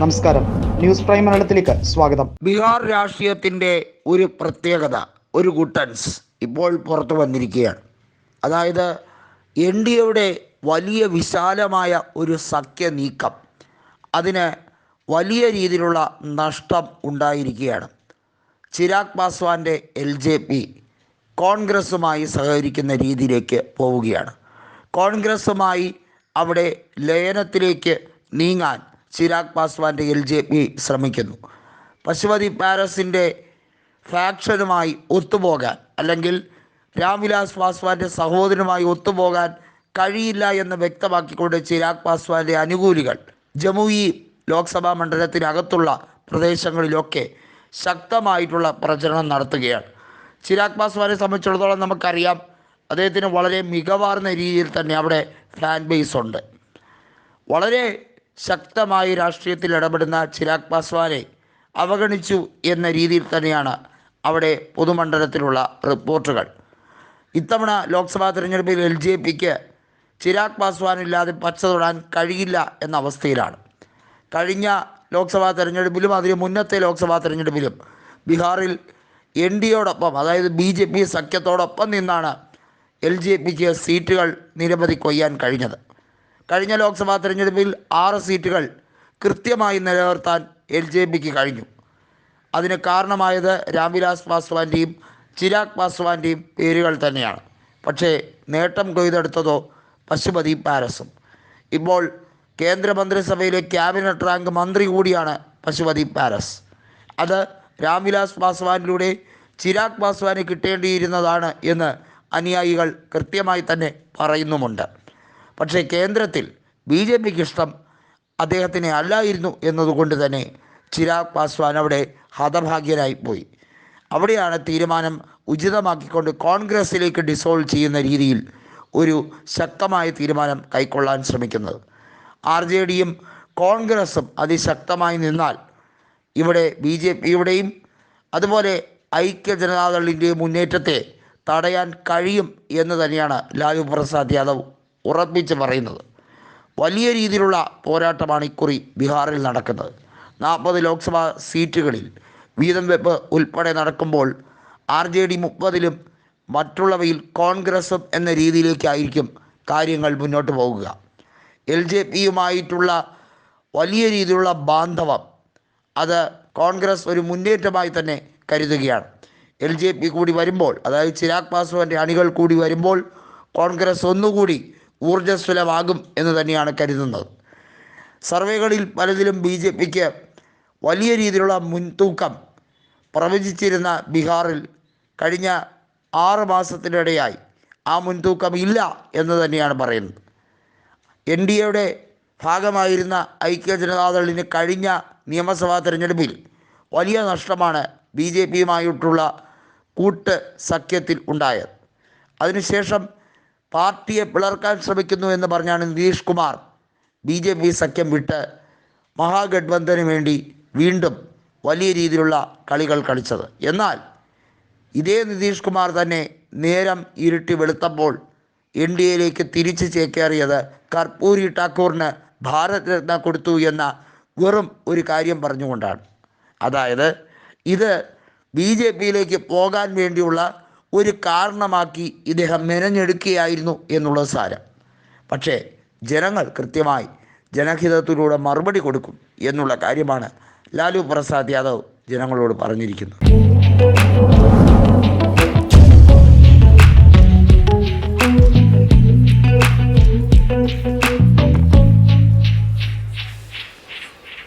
നമസ്കാരം. News prime മലയാളത്തിലേക്ക് സ്വാഗതം. ബീഹാർ രാഷ്ട്രീയത്തിന്റെ ഒരു പ്രത്യേകത ഒരു ഗുട്ടൻസ് ഇപ്പോൾ പുറത്തു വന്നിരിക്കുകയാണ്. അതായത് എൻ ഡി എയുടെ വലിയ വിശാലമായ ഒരു സഖ്യ നീക്കം അതിന് വലിയ രീതിയിലുള്ള നഷ്ടം ഉണ്ടായിരിക്കുകയാണ്. ചിരാഗ് പാസ്വാന്റെ എൽ ജെ പി കോൺഗ്രസുമായി സഹകരിക്കുന്ന രീതിയിലേക്ക് പോവുകയാണ്. കോൺഗ്രസുമായി അവിടെ ലയനത്തിലേക്ക് നീങ്ങാൻ ചിരാഗ് പാസ്വാന്റെ എൽ ജെ പി ശ്രമിക്കുന്നു. പശുപതി പാരസിന്റെ ഫാക്ഷനുമായി ഒത്തുപോകാൻ അല്ലെങ്കിൽ രാംവിലാസ് പാസ്വാന്റെ സഹോദരനുമായി ഒത്തുപോകാൻ കഴിയില്ല എന്ന് വ്യക്തമാക്കിക്കൊണ്ട് ചിരാഗ് പാസ്വാന്റെ അനുകൂലികൾ ജമുയി ലോക്സഭാ മണ്ഡലത്തിനകത്തുള്ള പ്രദേശങ്ങളിലൊക്കെ ശക്തമായിട്ടുള്ള പ്രചരണം നടത്തുകയാണ്. ചിരാഗ് പാസ്വാനെ സംബന്ധിച്ചിടത്തോളം നമുക്കറിയാം അദ്ദേഹത്തിന് വളരെ മികവാർന്ന രീതിയിൽ തന്നെ അവിടെ ഫാൻ ബേസ് ഉണ്ട്. വളരെ ശക്തമായി രാഷ്ട്രീയത്തിൽ ഇടപെടുന്ന ചിരാഗ് പാസ്വാനെ അവഗണിച്ചു എന്ന രീതിയിൽ തന്നെയാണ് അവിടെ പൊതുമണ്ഡലത്തിലുള്ള റിപ്പോർട്ടുകൾ. ഇത്തവണ ലോക്സഭാ തിരഞ്ഞെടുപ്പിൽ എൽ ജെ പിക്ക് ചിരാഗ് പാസ്വാൻ ഇല്ലാതെ പച്ച തൊടാൻ കഴിയില്ല എന്ന അവസ്ഥയിലാണ്. കഴിഞ്ഞ ലോക്സഭാ തെരഞ്ഞെടുപ്പിലും അതിന് മുന്നത്തെ ലോക്സഭാ തെരഞ്ഞെടുപ്പിലും ബീഹാറിൽ എൻ ഡി എയോടൊപ്പം അതായത് ബി ജെ പി സഖ്യത്തോടൊപ്പം നിന്നാണ് എൽ ജെ പിക്ക് സീറ്റുകൾ നിരവധി കൊയ്യാൻ കഴിഞ്ഞത്. കഴിഞ്ഞ ലോക്സഭാ തെരഞ്ഞെടുപ്പിൽ ആറ് സീറ്റുകൾ കൃത്യമായി നിലനിർത്താൻ എൽ ജെ പിക്ക് കഴിഞ്ഞു. അതിന് കാരണമായത് രാംവിലാസ് പാസ്വാന്റെയും ചിരാഗ് പാസ്വാന്റെയും പേരുകൾ തന്നെയാണ്. പക്ഷേ നേട്ടം കൊയ്തെടുത്തതോ പശുപതി പാരസും. ഇപ്പോൾ കേന്ദ്രമന്ത്രിസഭയിലെ ക്യാബിനറ്റ് റാങ്ക് മന്ത്രി കൂടിയാണ് പശുപതി പാരസ്. അത് രാംവിലാസ് പാസ്വാനിലൂടെ ചിരാഗ് പാസ്വാന് കിട്ടേണ്ടിയിരുന്നതാണ് എന്ന് അനുയായികൾ കൃത്യമായി തന്നെ പറയുന്നുമുണ്ട്. പക്ഷേ കേന്ദ്രത്തിൽ ബി ജെ പിക്ക് ഇഷ്ടം അദ്ദേഹത്തിന് അല്ലായിരുന്നു എന്നതുകൊണ്ട് തന്നെ ചിരാഗ് പാസ്വാൻ അവിടെ ഹതഭാഗ്യനായി പോയി. അവിടെയാണ് തീരുമാനം ഉചിതമാക്കിക്കൊണ്ട് കോൺഗ്രസ്സിലേക്ക് ഡിസോൾവ് ചെയ്യുന്ന രീതിയിൽ ഒരു ശക്തമായ തീരുമാനം കൈക്കൊള്ളാൻ ശ്രമിക്കുന്നത്. ആർ ജെ ഡിയും കോൺഗ്രസും അതിശക്തമായി നിന്നാൽ ഇവിടെ ബി ജെ പിയുടെയും അതുപോലെ ഐക്യ ജനതാദളിന്റെയും മുന്നേറ്റത്തെ തടയാൻ കഴിയും എന്ന് തന്നെയാണ് ലാലു പ്രസാദ് യാദവ് ഉറപ്പിച്ച് പറയുന്നത്. വലിയ രീതിയിലുള്ള പോരാട്ടമാണ് ഇക്കുറി ബീഹാറിൽ നടക്കുന്നത്. നാൽപ്പത് ലോക്സഭാ സീറ്റുകളിൽ വീതം വെപ്പ് ഉൾപ്പെടെ നടക്കുമ്പോൾ ആർ ജെ ഡി മുപ്പതിലും മറ്റുള്ളവയിൽ കോൺഗ്രസും എന്ന രീതിയിലേക്കായിരിക്കും കാര്യങ്ങൾ മുന്നോട്ട് പോകുക. എൽ ജെ പിയുമായിട്ടുള്ള വലിയ രീതിയിലുള്ള ബാന്ധവം അത് കോൺഗ്രസ് ഒരു മുന്നേറ്റമായി തന്നെ കരുതുകയാണ്. എൽ ജെ പി കൂടി വരുമ്പോൾ അതായത് ചിരാഗ് പാസ്വാന്റെ അണികൾ കൂടി വരുമ്പോൾ കോൺഗ്രസ് ഒന്നുകൂടി ഊർജസ്വലമാകും എന്ന് തന്നെയാണ് കരുതുന്നത്. സർവേകളിൽ പലതിലും ബി ജെ പിക്ക് വലിയ രീതിയിലുള്ള മുൻതൂക്കം പ്രവചിച്ചിരുന്ന ബീഹാറിൽ കഴിഞ്ഞ ആറ് മാസത്തിനിടെയായി ആ മുൻതൂക്കം ഇല്ല എന്ന് തന്നെയാണ് പറയുന്നത്. എൻ ഡി എയുടെ ഭാഗമായിരുന്ന ഐക്യ ജനതാദളിന് കഴിഞ്ഞ നിയമസഭാ തെരഞ്ഞെടുപ്പിൽ വലിയ നഷ്ടമാണ് ബി ജെ പിയുമായിട്ടുള്ള കൂട്ട് സഖ്യത്തിൽ ഉണ്ടായത്. അതിനുശേഷം പാർട്ടിയെ പിളർക്കാൻ ശ്രമിക്കുന്നു എന്ന് പറഞ്ഞാണ് Nitish Kumar. B J P സഖ്യം വിട്ട് മഹാഗഡ്ബന്ധന് വേണ്ടി വീണ്ടും വലിയ രീതിയിലുള്ള കളികൾ കളിച്ചത്. എന്നാൽ ഇതേ നിതീഷ് കുമാർ തന്നെ നേരം ഇരുട്ടി വെളുത്തപ്പോൾ എൻ ഡി എയിലേക്ക് തിരിച്ച് ചേക്കേറിയത് കർപ്പൂരി ഠാക്കൂറിന് ഭാരത് രത്ന കൊടുത്തു എന്ന വെറും ഒരു കാര്യം പറഞ്ഞുകൊണ്ടാണ്. അതായത് ഇത് ബി ജെ പിയിലേക്ക് പോകാൻ വേണ്ടിയുള്ള ഒരു കാരണമാക്കി ഇദ്ദേഹം മെനഞ്ഞെടുക്കുകയായിരുന്നു എന്നുള്ളത് സാരം. പക്ഷേ ജനങ്ങൾ കൃത്യമായി ജനഹിതത്തിലൂടെ മറുപടി കൊടുക്കും എന്നുള്ള കാര്യമാണ് ലാലു പ്രസാദ് യാദവ് ജനങ്ങളോട് പറഞ്ഞിരിക്കുന്നത്.